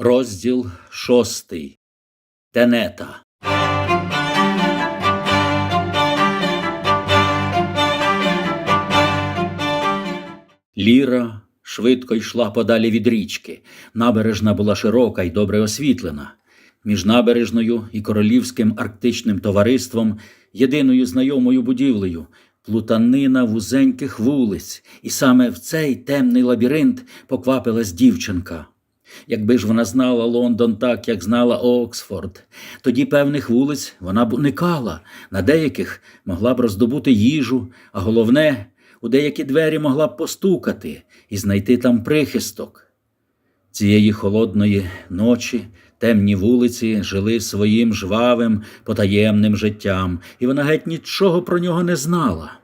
Розділ шостий. Тенета. Ліра швидко йшла подалі від річки. Набережна була широка і добре освітлена. Між набережною і королівським арктичним товариством, єдиною знайомою будівлею, плутанина вузеньких вулиць, і саме в цей темний лабіринт поквапилась дівчинка. Якби ж вона знала Лондон так, як знала Оксфорд, тоді певних вулиць вона б уникала, на деяких могла б роздобути їжу, а головне, у деякі двері могла б постукати і знайти там прихисток. Цієї холодної ночі темні вулиці жили своїм жвавим, потаємним життям, і вона геть нічого про нього не знала.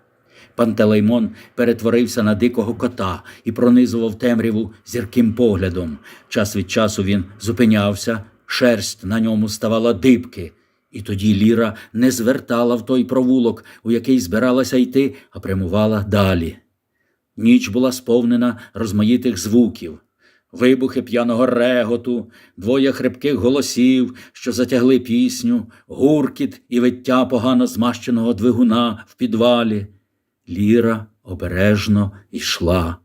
Пантелеймон перетворився на дикого кота і пронизував темряву зірким поглядом. Час від часу він зупинявся, шерсть на ньому ставала дибки. І тоді Ліра не звертала в той провулок, у який збиралася йти, а прямувала далі. Ніч була сповнена розмаїтих звуків. Вибухи п'яного реготу, двоє хрипких голосів, що затягли пісню, гуркіт і виття погано змащеного двигуна в підвалі. Ліра обережно йшла.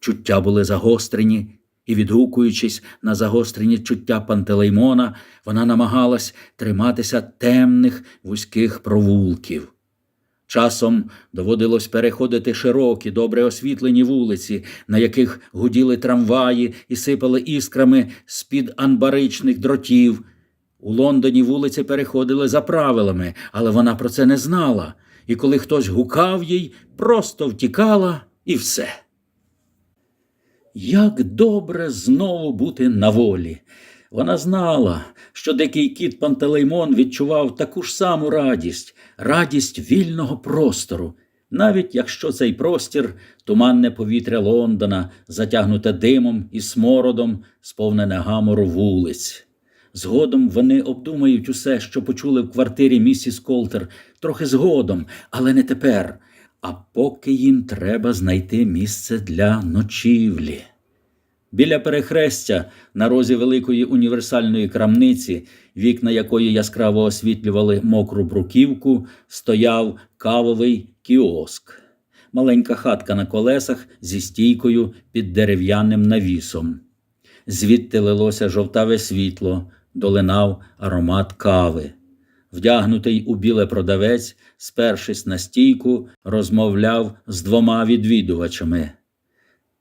Чуття були загострені, і, відгукуючись на загострені чуття Пантелеймона, вона намагалась триматися темних вузьких провулків. Часом доводилось переходити широкі, добре освітлені вулиці, на яких гуділи трамваї і сипали іскрами з-під анбаричних дротів. У Лондоні вулиці переходили за правилами, але вона про це не знала, і коли хтось гукав їй, просто втікала і все. Як добре знову бути на волі. Вона знала, що дикий кіт Пантелеймон відчував таку ж саму радість, радість вільного простору, навіть якщо цей простір туманне повітря Лондона, затягнуте димом і смородом, сповнене гамору вулиць. Згодом вони обдумають усе, що почули в квартирі місіс Колтер, трохи згодом, але не тепер. А поки їм треба знайти місце для ночівлі. Біля перехрестя на розі великої універсальної крамниці, вікна якої яскраво освітлювали мокру бруківку, стояв кавовий кіоск. Маленька хатка на колесах зі стійкою під дерев'яним навісом. Звідти лилося жовтаве світло, долинав аромат кави. Вдягнутий у біле продавець, спершись на стійку, розмовляв з двома відвідувачами.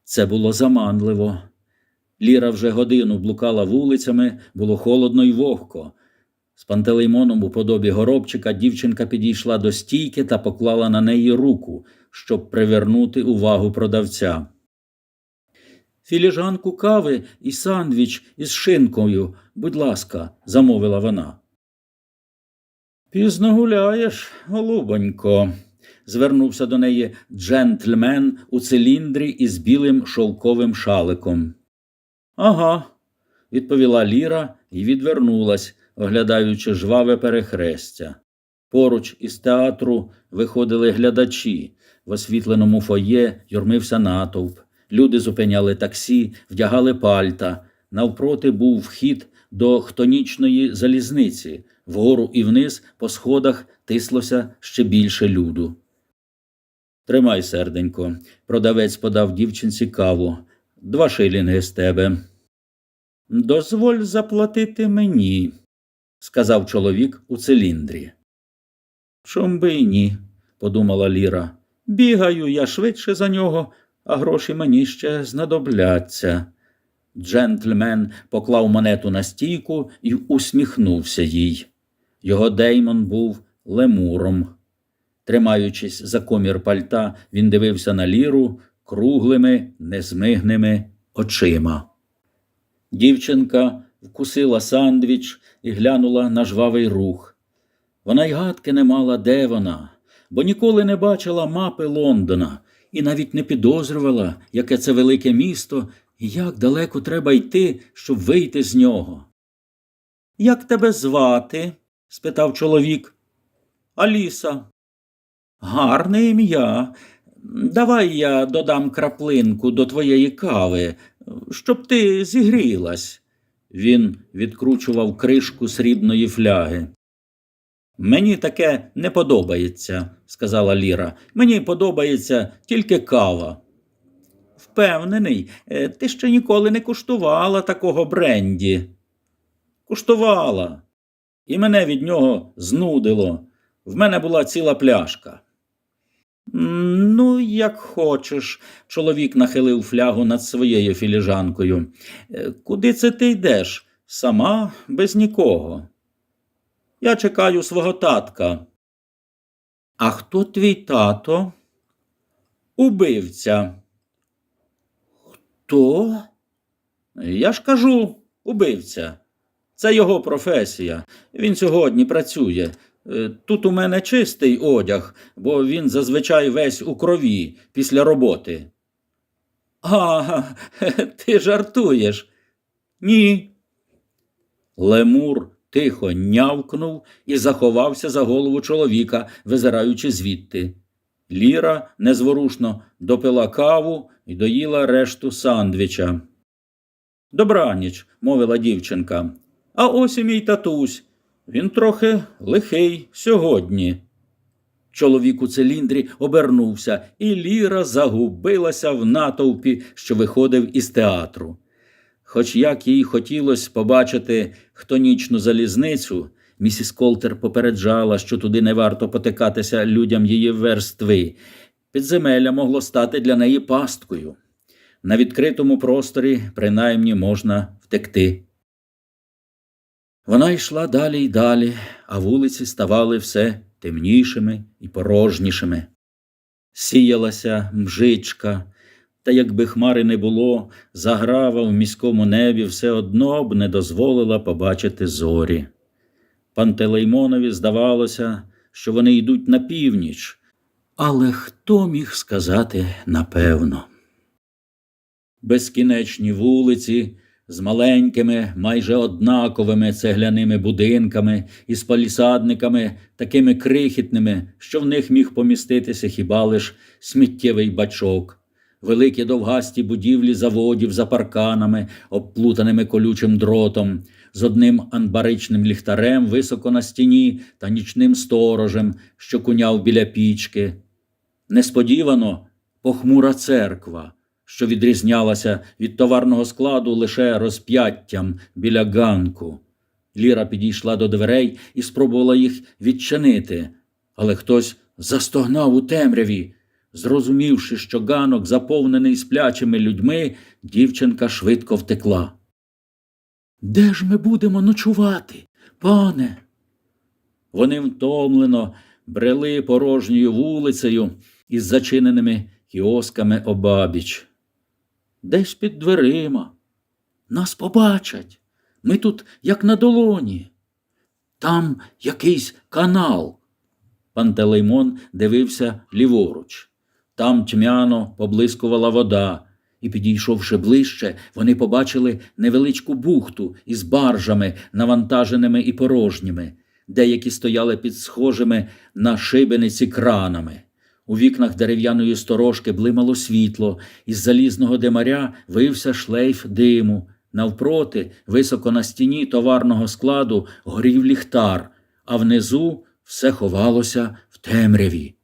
Це було заманливо. Ліра вже годину блукала вулицями, було холодно й вогко. З пантелеймоном у подобі горобчика дівчинка підійшла до стійки та поклала на неї руку, щоб привернути увагу продавця. Філіжанку кави і сандвіч із шинкою, будь ласка, замовила вона. Пізно гуляєш, голубонько, звернувся до неї джентльмен у циліндрі із білим шовковим шаликом. Ага, відповіла Ліра і відвернулась, оглядаючи жваве перехрестя. Поруч із театру виходили глядачі. В освітленому фоє юрмився натовп. Люди зупиняли таксі, вдягали пальта. Навпроти був вхід до хтонічної залізниці. Вгору і вниз по сходах тислося ще більше люду. Тримай, серденько, продавець подав дівчинці каву. Два шилінги з тебе. Дозволь заплатити мені, сказав чоловік у циліндрі. Чом би й ні, подумала Ліра. Бігаю я швидше за нього, а гроші мені ще знадобляться. Джентльмен поклав монету на стійку і усміхнувся їй. Його Деймон був лемуром. Тримаючись за комір пальта, він дивився на ліру круглими, незмигними очима. Дівчинка вкусила сандвіч і глянула на жвавий рух. Вона й гадки не мала, де вона, бо ніколи не бачила мапи Лондона і навіть не підозрювала, яке це велике місто і як далеко треба йти, щоб вийти з нього. Як тебе звати? спитав чоловік. Аліса. Гарне ім'я. Давай я додам краплинку до твоєї кави, щоб ти зігрілась. Він відкручував кришку срібної фляги. Мені таке не подобається, сказала Ліра. Мені подобається тільки кава. Впевнений, е, ти ще ніколи не куштувала такого бренді. Куштувала. І мене від нього знудило. В мене була ціла пляшка. Ну, як хочеш, чоловік нахилив флягу над своєю філіжанкою. «Е, Куди це ти йдеш? Сама без нікого. Я чекаю свого татка. А хто твій тато? Убивця. Хто? Я ж кажу, убивця. Це його професія. Він сьогодні працює. Е, Тут у мене чистий одяг, бо він зазвичай весь у крові після роботи. А, ти жартуєш? Ні. Лемур тихо нявкнув і заховався за голову чоловіка, визираючи звідти. Ліра незворушно допила каву і доїла решту сандвіча. Добраніч, мовила дівчинка. А ось і мій татусь. Він трохи лихий сьогодні. Чоловік у циліндрі обернувся, і Ліра загубилася в натовпі, що виходив із театру. Хоч як їй хотілося побачити хтонічну залізницю, місіс Колтер попереджала, що туди не варто потикатися людям її верстви. Підземелля могло стати для неї пасткою. На відкритому просторі принаймні можна втекти. Вона йшла далі й далі, а вулиці ставали все темнішими і порожнішими. Сіялася мжичка, та якби хмари не було, заграва в міському небі все одно б не дозволила побачити зорі. Пантелеймонові здавалося, що вони йдуть на північ, але хто міг сказати напевно? Безкінечні вулиці з маленькими, майже однаковими цегляними будинками із палісадниками, такими крихітними, що в них міг поміститися хіба лиш сміттєвий бачок. Великі довгасті будівлі заводів за парканами, обплутаними колючим дротом, з одним анбаричним ліхтарем високо на стіні та нічним сторожем, що куняв біля пічки. Несподівано похмура церква, що відрізнялася від товарного складу лише розп'яттям біля ганку. Ліра підійшла до дверей і спробувала їх відчинити, але хтось застогнав у темряві. Зрозумівши, що ганок заповнений сплячими людьми, дівчинка швидко втекла. Де ж ми будемо ночувати, пане? Вони втомлено брели порожньою вулицею із зачиненими кіосками обабіч. Десь під дверима. Нас побачать. Ми тут, як на долоні. Там якийсь канал. Пантелеймон дивився ліворуч. Там тьмяно поблискувала вода, і, підійшовши ближче, вони побачили невеличку бухту із баржами, навантаженими і порожніми. Деякі стояли під схожими на шибениці кранами. У вікнах дерев'яної сторожки блимало світло, із залізного демаря вився шлейф диму. Навпроти, високо на стіні товарного складу, горів ліхтар, а внизу все ховалося в темряві.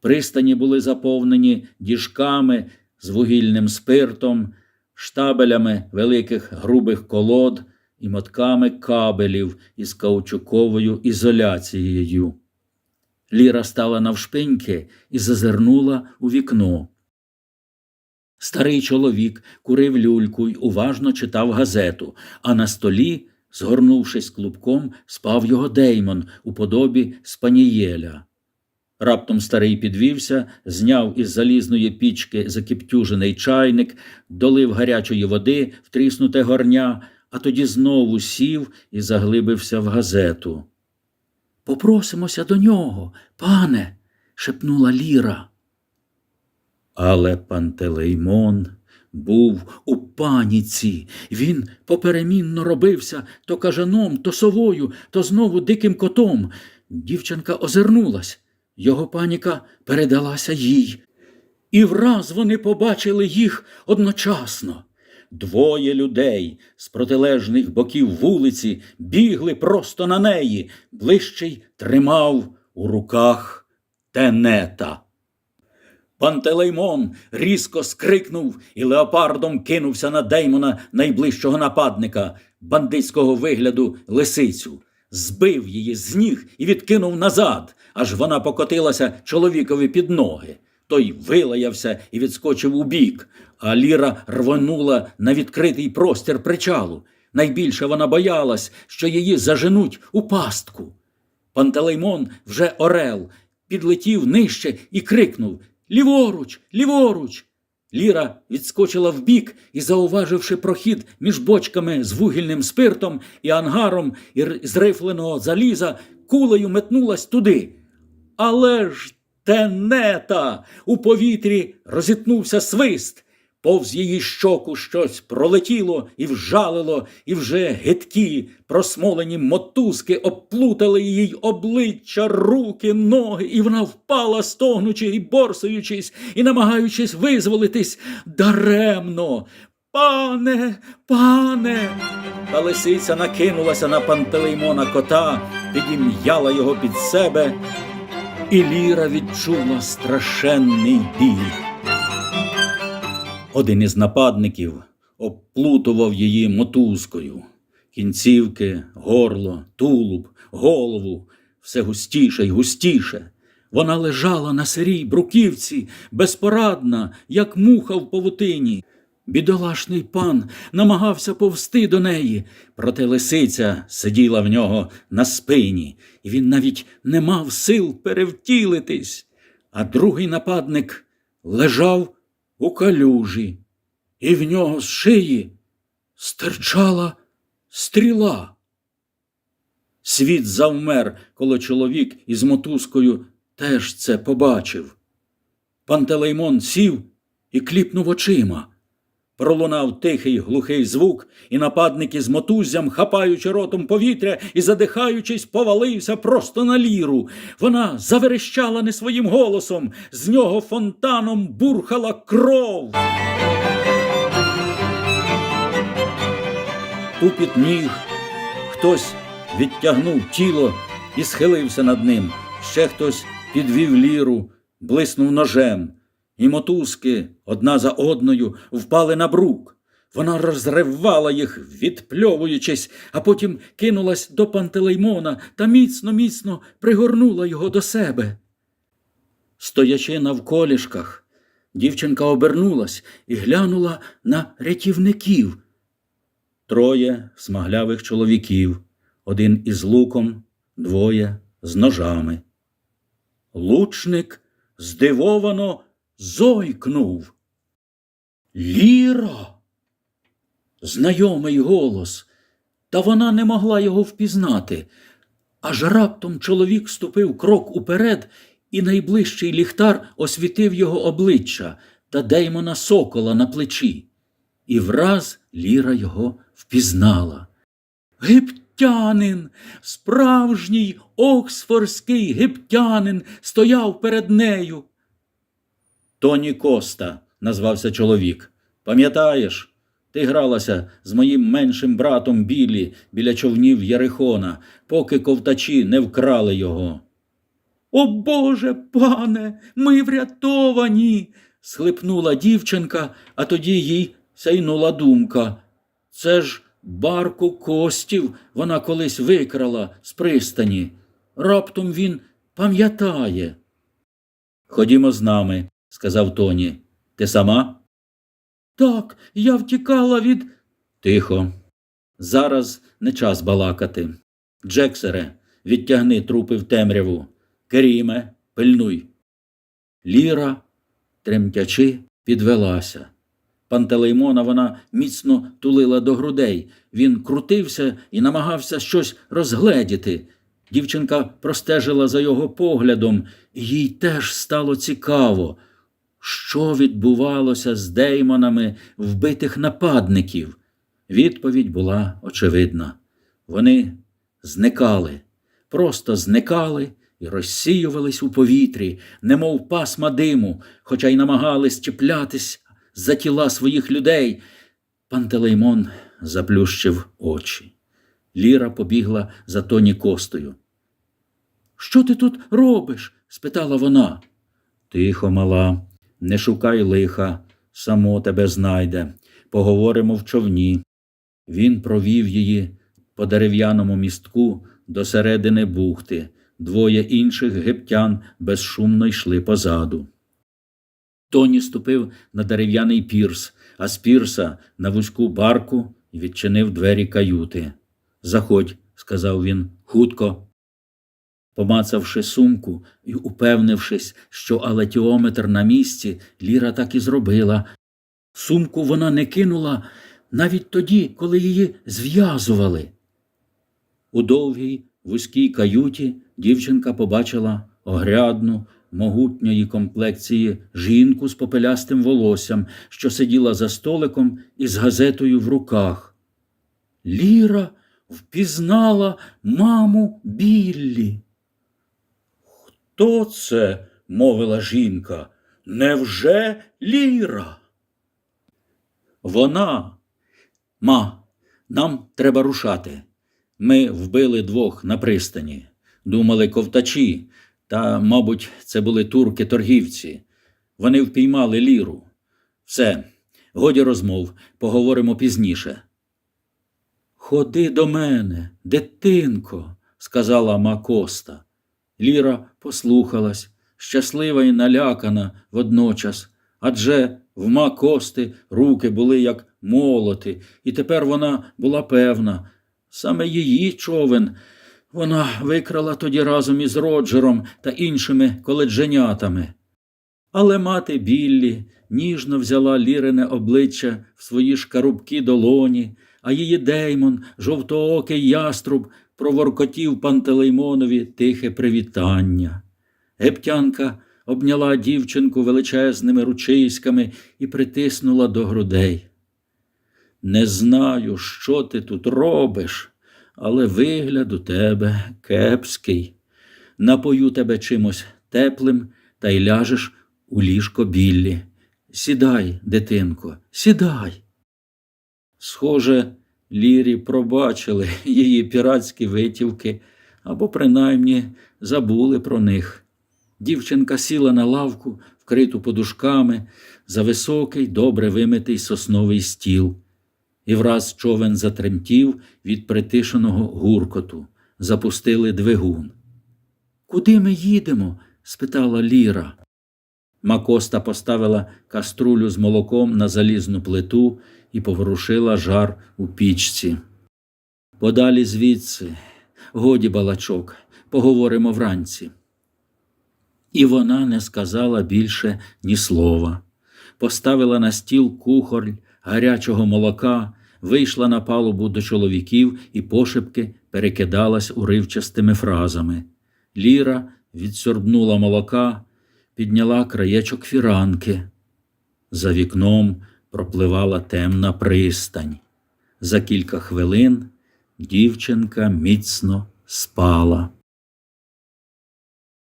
Пристані були заповнені діжками з вугільним спиртом, штабелями великих грубих колод і мотками кабелів із каучуковою ізоляцією. Ліра стала навшпиньки і зазирнула у вікно. Старий чоловік курив люльку й уважно читав газету, а на столі, згорнувшись клубком, спав його Деймон у подобі спанієля. Раптом старий підвівся, зняв із залізної пічки закіптюжений чайник, долив гарячої води в тріснуте горня, а тоді знову сів і заглибився в газету. Попросимося до нього, пане, шепнула Ліра. Але Пантелеймон був у паніці. Він поперемінно робився то кажаном, то совою, то знову диким котом. Дівчинка озирнулась. Його паніка передалася їй. І враз вони побачили їх одночасно. двоє людей з протилежних боків вулиці бігли просто на неї, ближчий тримав у руках тенета. Пантелеймон різко скрикнув і леопардом кинувся на Деймона найближчого нападника, бандитського вигляду лисицю, збив її з ніг і відкинув назад, аж вона покотилася чоловікові під ноги. Той вилаявся і відскочив у бік, а Ліра рвонула на відкритий простір причалу. Найбільше вона боялась, що її заженуть у пастку. Пантелеймон вже орел, підлетів нижче і крикнув Ліворуч, ліворуч. Ліра відскочила вбік і, зауваживши прохід між бочками з вугільним спиртом і ангаром із рифленого заліза, кулею метнулась туди. Але ж тенета у повітрі розітнувся свист. Повз її щоку щось пролетіло і вжалило, і вже гидкі, просмолені мотузки обплутали їй обличчя, руки, ноги, і вона впала, стогнучи і борсуючись, і намагаючись визволитись даремно. Пане, пане. Та лисиця накинулася на пантелеймона кота, підім'яла його під себе, і Ліра відчула страшенний біль. Один із нападників обплутував її мотузкою. Кінцівки, горло, тулуб, голову все густіше й густіше. Вона лежала на сирій бруківці, безпорадна, як муха в павутині. Бідолашний пан намагався повсти до неї, проте лисиця сиділа в нього на спині, і він навіть не мав сил перевтілитись. А другий нападник лежав у калюжі, і в нього з шиї стирчала стріла. Світ завмер, коли чоловік із мотузкою теж це побачив. Пантелеймон сів і кліпнув очима. Пролунав тихий глухий звук, і нападник із мотуззям, хапаючи ротом повітря і задихаючись, повалився просто на ліру. Вона заверещала не своїм голосом, з нього фонтаном бурхала кров. Тупіт ніг, хтось відтягнув тіло і схилився над ним. Ще хтось підвів ліру, блиснув ножем і мотузки одна за одною впали на брук. Вона розривала їх, відпльовуючись, а потім кинулась до пантелеймона та міцно, міцно пригорнула його до себе. Стоячи навколішках, дівчинка обернулась і глянула на рятівників. Троє смаглявих чоловіків, один із луком, двоє з ножами. Лучник здивовано зойкнув. Ліра. Знайомий голос, та вона не могла його впізнати. Аж раптом чоловік ступив крок уперед, і найближчий ліхтар освітив його обличчя та Деймона сокола на плечі. І враз Ліра його впізнала. Гиптянин, справжній оксфордський гиптянин стояв перед нею. Тоні Коста, назвався чоловік. Пам'ятаєш, ти гралася з моїм меншим братом Білі біля човнів Єрихона, поки ковтачі не вкрали його. О Боже, пане, ми врятовані. схлипнула дівчинка, а тоді їй сяйнула думка. Це ж барку костів вона колись викрала з пристані. Раптом він пам'ятає. Ходімо з нами, сказав Тоні. Ти сама? Так, я втікала від. Тихо. Зараз не час балакати. Джексере, відтягни трупи в темряву. Керіме, пильнуй. Ліра, тремтячи, підвелася. Пантелеймона вона міцно тулила до грудей. Він крутився і намагався щось розгледіти. Дівчинка простежила за його поглядом, і їй теж стало цікаво, що відбувалося з деймонами вбитих нападників. Відповідь була очевидна. Вони зникали, просто зникали і розсіювались у повітрі, немов пасма диму, хоча й намагались чіплятись за тіла своїх людей. Пантелеймон заплющив очі. Ліра побігла за Тоні Костою. Що ти тут робиш? спитала вона. Тихо, мала, не шукай лиха, само тебе знайде. Поговоримо в човні. Він провів її по дерев'яному містку до середини бухти. Двоє інших гептян безшумно йшли позаду. Тоні ступив на дерев'яний пірс, а з пірса на вузьку барку відчинив двері каюти. Заходь, сказав він, хутко. Помацавши сумку і упевнившись, що алетіометр на місці, Ліра так і зробила. Сумку вона не кинула навіть тоді, коли її зв'язували. У довгій вузькій каюті дівчинка побачила огрядну, могутньої комплекції жінку з попелястим волоссям, що сиділа за столиком із газетою в руках. Ліра впізнала маму Біллі. Хто це? мовила жінка. Невже Ліра? Вона. Ма, нам треба рушати. Ми вбили двох на пристані. Думали ковтачі, та, мабуть, це були турки-торгівці. Вони впіймали ліру. Все, годі розмов, поговоримо пізніше. Ходи до мене, дитинко, сказала Макоста. Ліра послухалась, щаслива і налякана водночас, адже в Макости руки були як молоти, і тепер вона була певна. Саме її човен вона викрала тоді разом із Роджером та іншими коледженятами. Але мати Біллі ніжно взяла лірине обличчя в свої шкарубкі долоні, а її Деймон, жовтоокий яструб, проворкотів Пантелеймонові тихе привітання. Гептянка обняла дівчинку величезними ручиськами і притиснула до грудей. Не знаю, що ти тут робиш, але вигляд у тебе кепський. Напою тебе чимось теплим та й ляжеш у ліжко біллі. Сідай, дитинко, сідай. Схоже, Лірі пробачили її піратські витівки або принаймні забули про них. Дівчинка сіла на лавку, вкриту подушками, за високий, добре вимитий сосновий стіл. І враз човен затремтів від притишеного гуркоту, запустили двигун. Куди ми їдемо? спитала Ліра. Макоста поставила каструлю з молоком на залізну плиту і поворушила жар у пічці. Подалі звідси, годі балачок, поговоримо вранці. І вона не сказала більше ні слова. Поставила на стіл кухоль гарячого молока, вийшла на палубу до чоловіків і пошепки перекидалась уривчастими фразами. Ліра відсорбнула молока, підняла краєчок фіранки. За вікном пропливала темна пристань. За кілька хвилин дівчинка міцно спала.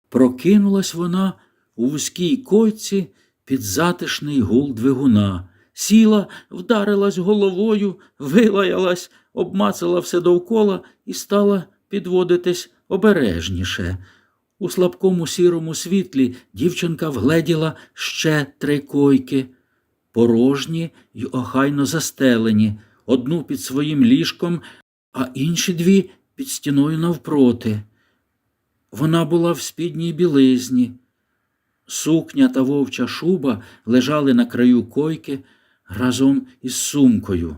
Прокинулась вона у вузькій койці під затишний гул двигуна, сіла, вдарилась головою, вилаялась, обмацала все довкола і стала підводитись обережніше. У слабкому сірому світлі дівчинка вгледіла ще три койки, порожні й охайно застелені, одну під своїм ліжком, а інші дві під стіною навпроти. Вона була в спідній білизні. Сукня та вовча шуба лежали на краю койки разом із сумкою,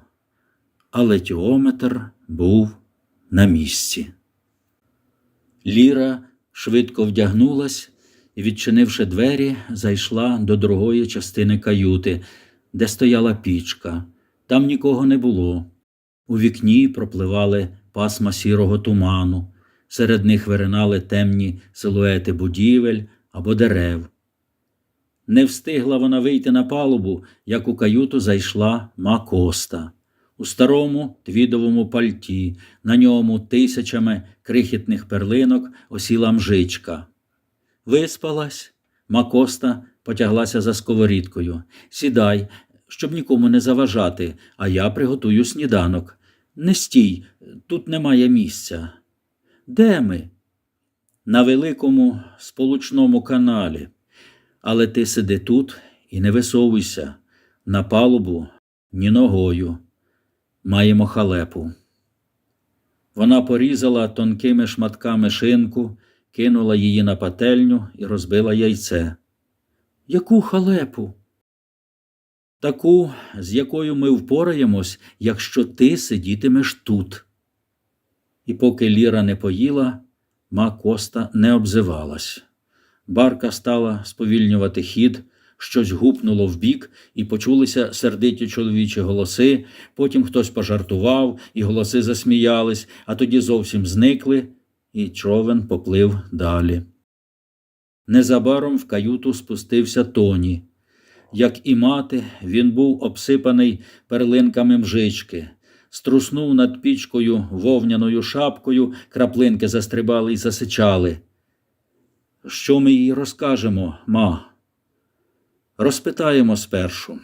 але тіометр був на місці. Ліра швидко вдягнулась і, відчинивши двері, зайшла до другої частини каюти, де стояла пічка. Там нікого не було. У вікні пропливали пасма сірого туману, серед них виринали темні силуети будівель або дерев. Не встигла вона вийти на палубу, як у каюту зайшла Макоста. У старому твідовому пальті, на ньому тисячами крихітних перлинок осіла мжичка. Виспалась, Макоста потяглася за сковорідкою. Сідай, щоб нікому не заважати, а я приготую сніданок. Не стій, тут немає місця. Де ми? На великому сполучному каналі. Але ти сиди тут і не висовуйся. На палубу ні ногою. Маємо халепу. Вона порізала тонкими шматками шинку, кинула її на пательню і розбила яйце. Яку халепу? Таку, з якою ми впораємось, якщо ти сидітимеш тут. І поки Ліра не поїла, ма Коста не обзивалась. Барка стала сповільнювати хід, щось гупнуло вбік, і почулися сердиті чоловічі голоси, потім хтось пожартував, і голоси засміялись, а тоді зовсім зникли, і човен поплив далі. Незабаром в каюту спустився Тоні. Як і мати, він був обсипаний перлинками мжички, струснув над пічкою вовняною шапкою, краплинки застрибали й засичали. Що ми їй розкажемо, ма? Розпитаємо спершу,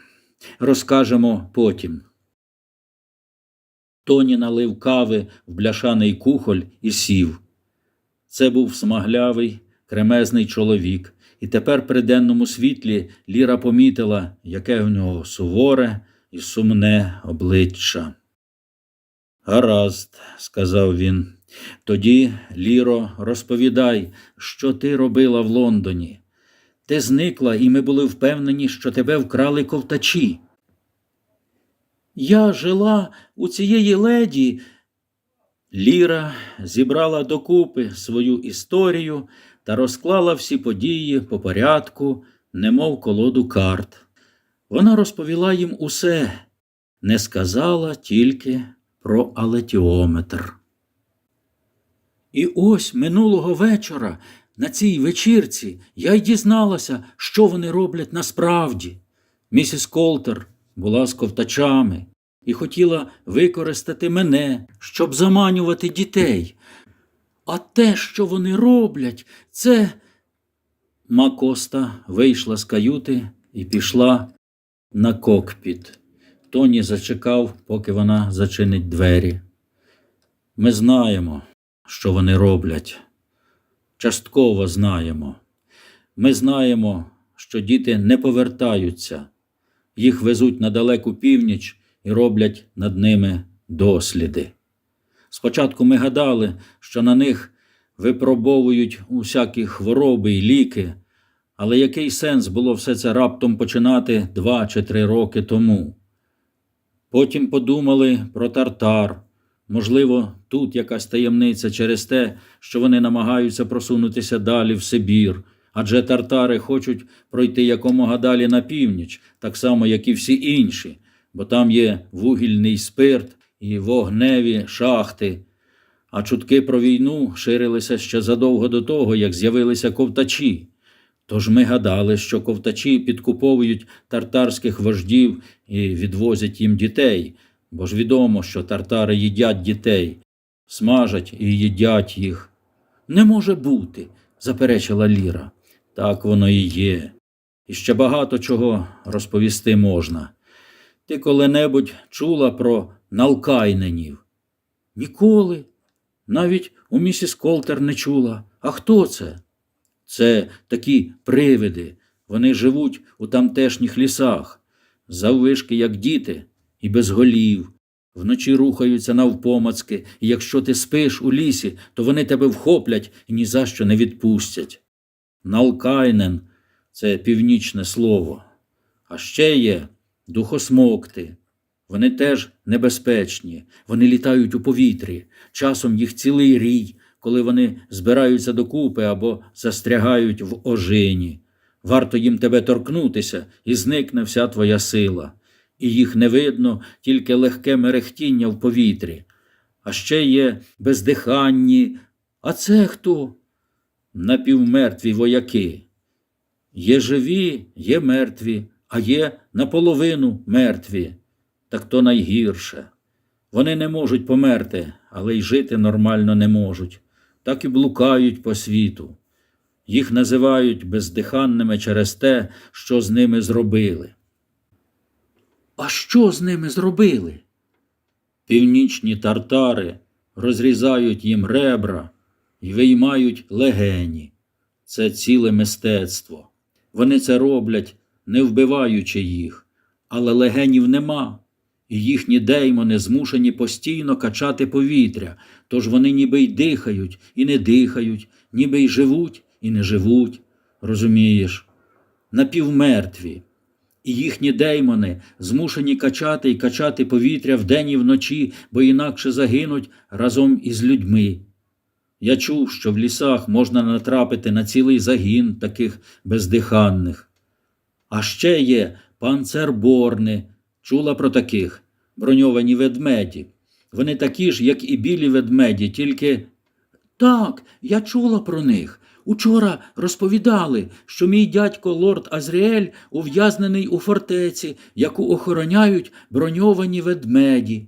розкажемо потім. Тоні налив кави в бляшаний кухоль і сів. Це був смаглявий, кремезний чоловік, і тепер при денному світлі Ліра помітила, яке в нього суворе і сумне обличчя. Гаразд, сказав він. Тоді, Ліро, розповідай, що ти робила в Лондоні. Ти зникла, і ми були впевнені, що тебе вкрали ковтачі. Я жила у цієї леді. Ліра зібрала докупи свою історію та розклала всі події по порядку, немов колоду карт. Вона розповіла їм усе, не сказала тільки про алетіометр. І ось минулого вечора на цій вечірці я й дізналася, що вони роблять насправді. Місіс Колтер була з ковтачами і хотіла використати мене, щоб заманювати дітей. А те, що вони роблять, це. Макоста вийшла з каюти і пішла на кокпіт. Тоні зачекав, поки вона зачинить двері. Ми знаємо, що вони роблять. Частково знаємо. Ми знаємо, що діти не повертаються, їх везуть на далеку північ і роблять над ними досліди. Спочатку ми гадали, що на них випробовують усякі хвороби і ліки, але який сенс було все це раптом починати два чи три роки тому? Потім подумали про тартар. Можливо, тут якась таємниця через те, що вони намагаються просунутися далі в Сибір, адже тартари хочуть пройти якомога далі на північ, так само, як і всі інші, бо там є вугільний спирт і вогневі шахти. А чутки про війну ширилися ще задовго до того, як з'явилися ковтачі. Тож ми гадали, що ковтачі підкуповують тартарських вождів і відвозять їм дітей, бо ж відомо, що тартари їдять дітей, смажать і їдять їх. Не може бути, заперечила Ліра. Так воно і є. І ще багато чого розповісти можна. Ти коли-небудь чула про налкайненів? Ніколи. Навіть у місіс Колтер не чула. А хто це? Це такі привиди. Вони живуть у тамтешніх лісах, заввишки, як діти, і без голів. Вночі рухаються навпомацки, і якщо ти спиш у лісі, то вони тебе вхоплять і ні за що не відпустять. Налкайнен це північне слово. А ще є духосмокти. Вони теж небезпечні, вони літають у повітрі, часом їх цілий рій, коли вони збираються докупи або застрягають в ожині. Варто їм тебе торкнутися, і зникне вся твоя сила, і їх не видно, тільки легке мерехтіння в повітрі. А ще є бездиханні. А це хто? Напівмертві вояки. Є живі, є мертві, а є наполовину мертві. Так то найгірше. Вони не можуть померти, але й жити нормально не можуть, так і блукають по світу. Їх називають бездиханними через те, що з ними зробили. А що з ними зробили? Північні тартари розрізають їм ребра і виймають легені. Це ціле мистецтво. Вони це роблять, не вбиваючи їх, але легенів нема, і їхні деймони змушені постійно качати повітря, тож вони ніби й дихають і не дихають, ніби й живуть і не живуть, розумієш, напівмертві. І їхні деймони змушені качати і качати повітря вдень і вночі, бо інакше загинуть разом із людьми. Я чув, що в лісах можна натрапити на цілий загін таких бездиханних. А ще є панцерборни, чула про таких броньовані ведмеді. Вони такі ж, як і білі ведмеді, тільки. Так, я чула про них. Учора розповідали, що мій дядько лорд Азріель ув'язнений у фортеці, яку охороняють броньовані ведмеді.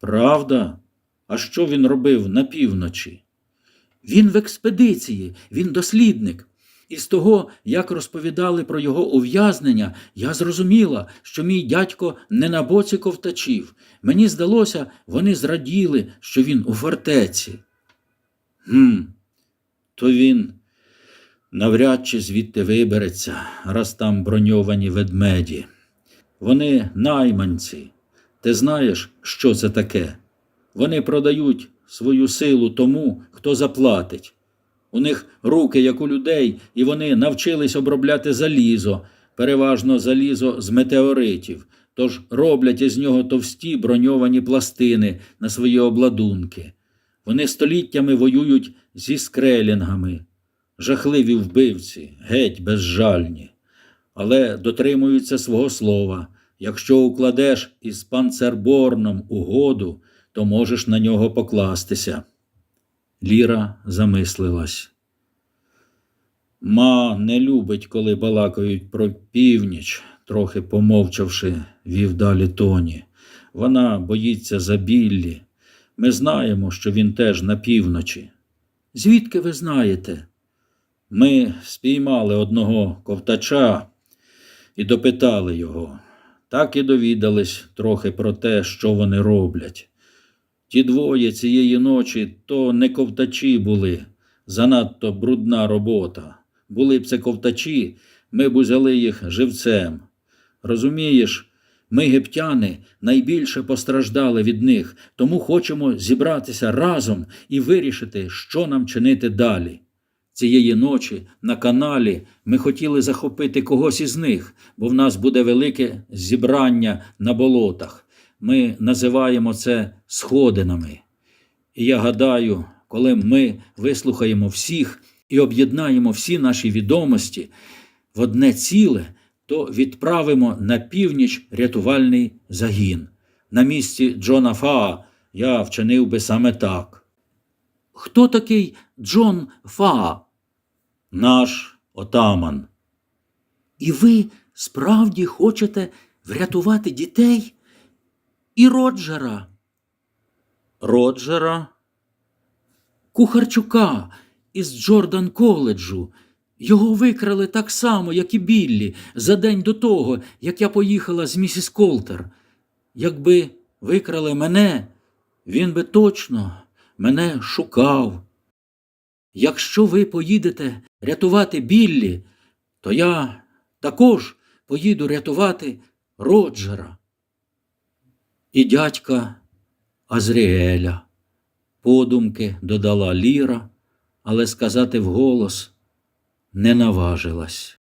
Правда? А що він робив на півночі? Він в експедиції, він дослідник. І з того, як розповідали про його ув'язнення, я зрозуміла, що мій дядько не на боці ковтачів. Мені здалося, вони зраділи, що він у фортеці. Гм, то він навряд чи звідти вибереться, раз там броньовані ведмеді. Вони найманці. Ти знаєш, що це таке? Вони продають свою силу тому, хто заплатить. У них руки, як у людей, і вони навчились обробляти залізо, переважно залізо з метеоритів, тож роблять із нього товсті броньовані пластини на свої обладунки. Вони століттями воюють зі скрелінгами, жахливі вбивці, геть безжальні, але дотримуються свого слова. Якщо укладеш із панцерборном угоду, то можеш на нього покластися. Ліра замислилась. Ма не любить, коли балакають про північ, трохи помовчавши, вів далі Тоні. Вона боїться за Біллі. Ми знаємо, що він теж на півночі. Звідки ви знаєте? Ми спіймали одного ковтача і допитали його. Так і довідались трохи про те, що вони роблять. Ті двоє цієї ночі то не ковтачі були, занадто брудна робота. Були б це ковтачі, ми б узяли їх живцем. Розумієш, ми, гептяни, найбільше постраждали від них, тому хочемо зібратися разом і вирішити, що нам чинити далі. Цієї ночі на каналі ми хотіли захопити когось із них, бо в нас буде велике зібрання на болотах. Ми називаємо це сходинами. І я гадаю, коли ми вислухаємо всіх і об'єднаємо всі наші відомості в одне ціле, то відправимо на північ рятувальний загін. На місці Джона Фаа я вчинив би саме так. Хто такий Джон Фаа? Наш отаман. І ви справді хочете врятувати дітей? І Роджера. Роджера? Кухарчука із Джордан коледжу. Його викрали так само, як і Біллі, за день до того, як я поїхала з місіс Колтер. Якби викрали мене, він би точно мене шукав. Якщо ви поїдете рятувати Біллі, то я також поїду рятувати Роджера і дядька Азріеля. Подумки додала Ліра, але сказати вголос не наважилась.